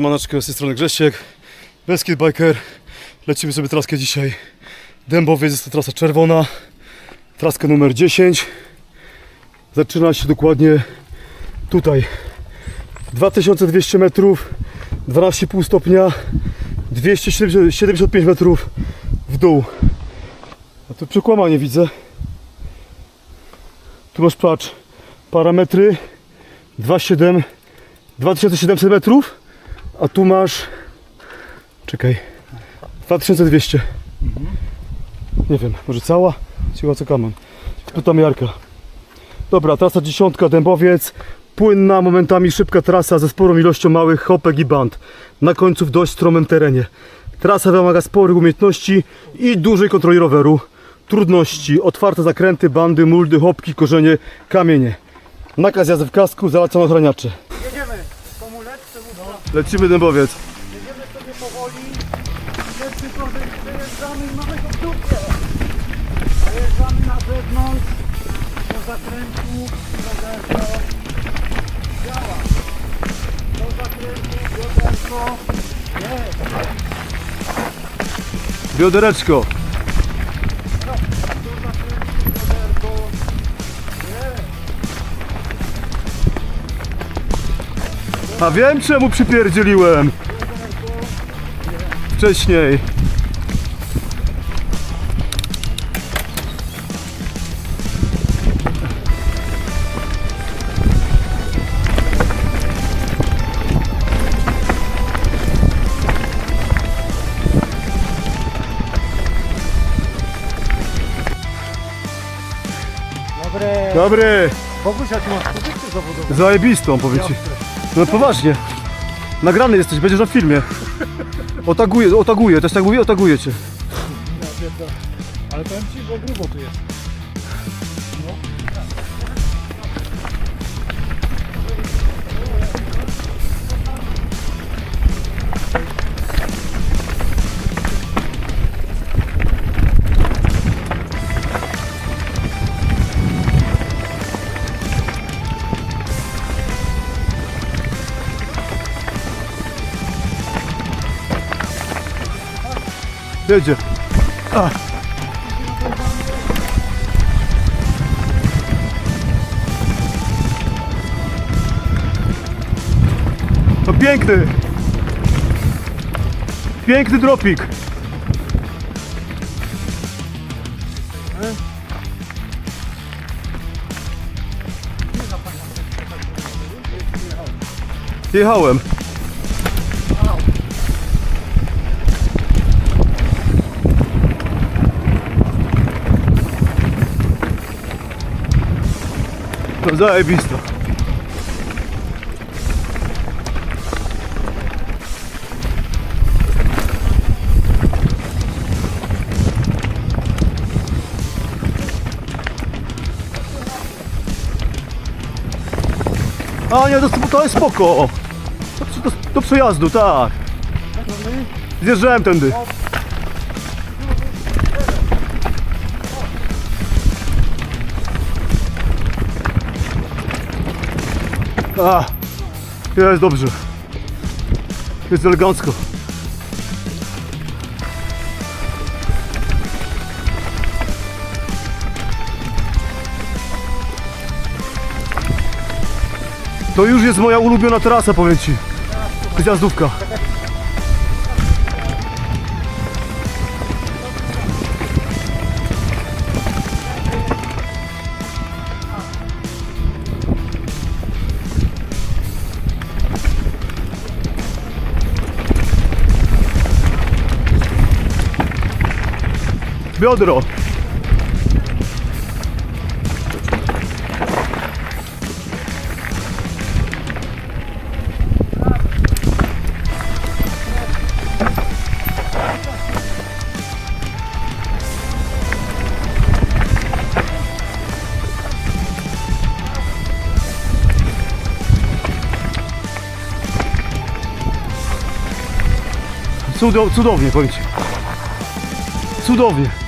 Maneczkę z tej strony Grzesiek, Beskid Biker. Lecimy sobie traskę dzisiaj. Dębowiec jest to trasa czerwona. Traska numer 10. Zaczyna się dokładnie tutaj. 2200 metrów, 12,5 stopnia, 275 metrów w dół. A tu przekłamanie widzę. Tu masz patrz, parametry 2,7 2700 metrów, a tu masz czekaj. 2200 nie wiem, może cała? Cicho co kaman tu tam Jarka. Dobra, trasa dziesiątka, Dębowiec. Płynna, momentami szybka trasa ze sporą ilością małych hopek i band. Na końcu w dość stromym terenie. Trasa wymaga sporych umiejętności i dużej kontroli roweru. Trudności, otwarte zakręty, bandy, muldy, hopki, korzenie, kamienie. Nakaz jazdy w kasku, zalecone ochraniacze Lecimy Dębowiec. jedziemy sobie powoli. Tylko, że przejeżdżamy i mamy go w dupie. Zajeżdżamy na zewnątrz, do zakrętu, rowerko. Działa. Do zakrętu, rowerko. Jest. Biodereczko. A wiem czemu przypierdzieliłem. Wcześniej. Dobry. Ty masz pozycję zawodową. Zajebistą powiem ci. No poważnie. Nagrany jesteś, będziesz na filmie. Otaguję, otaguję, też tak mówię, otaguję cię. Ale powiem ci, że grubo tu jest. Jedzie. A. To piękny. Piękny dropik. Jechałem. No zajebisto. A nie, to, to jest spoko. Do, do, do przejazdu, tak. Zjeżdżałem tędy. A, jest dobrze. Jest elegancko. To już jest moja ulubiona trasa, powiem Ci. Zjazdówka. Biodro. Cudo, cudownie, powiem Ci. Cudownie.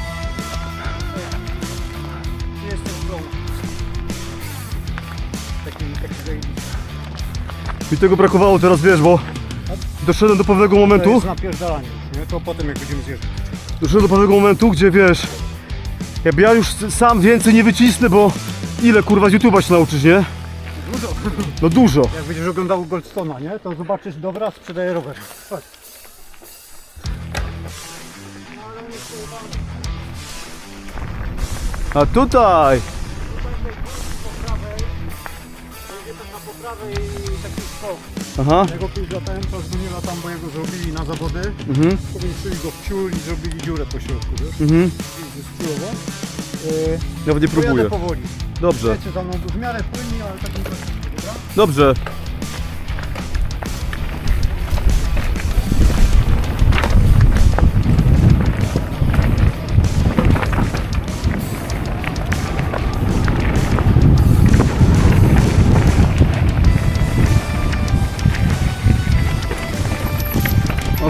Mi tego brakowało teraz, wiesz, bo doszedłem do pewnego To momentu, jest napierdalanie już, nie? To potem jak będziemy zjeżdżać. doszedłem do pewnego momentu, gdzie wiesz, jakby ja już sam więcej nie wycisnę, bo ile kurwa z YouTube'a się nauczysz, nie? Dużo. No dużo. Jak będziesz oglądał Goldstona, nie? To zobaczysz, dobra, sprzedaję rower. Chodź. A tutaj, Poprawę i taki skok. aha, Ja go latałem, to go nie latam, bo jego zrobili na zawody. mhm, Powiększyli go w ciul i zrobili dziurę po środku, wiesz? mhm, Jest ciulowo. Yy, nawet nie próbuję. pojadę powoli. Dobrze, Wiecie, za mną w miarę płynnie, ale tak nie troszeczkę, dobra? dobrze.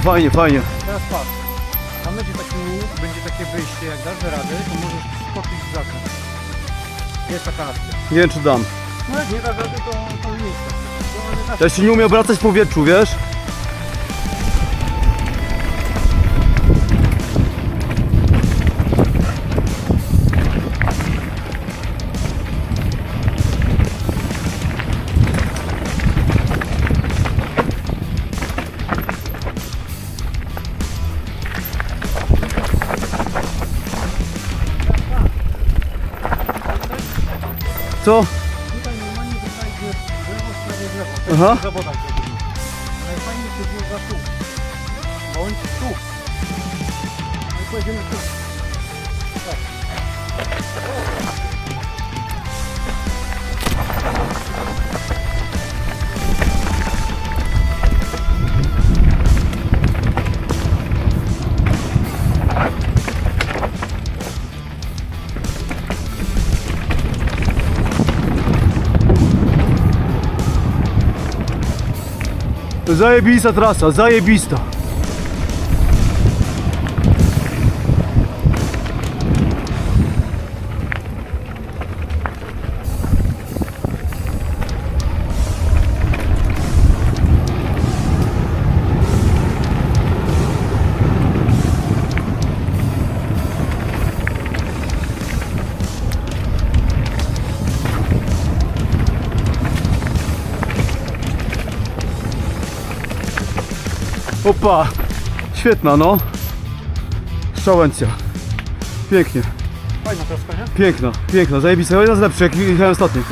Fajnie, fajnie. Teraz patrz. Tam będzie taki łuk, będzie takie wyjście, jak dasz radę, to możesz skoczyć w zakręt. Jest taka akcja. Nie wiem czy dam. No jak nie dasz rady, to, to nie jest tak. To nie Ja się nie umiem obracać w powietrzu, wiesz? Co? Tutaj normalnie wydajdzie w lewo, w lewo. To Aha. w zawodach zrobili. Najfajniej się wjeżdża tu. Bądź tu. No i pojedziemy tu. Tak. Zajebista trasa, zajebista. Opa, świetna no. Szczałęcja. Pięknie, Fajna troszkę, nie? piękna, piękna, zajebista. Jedna z lepszych, jak jechałem ostatnio.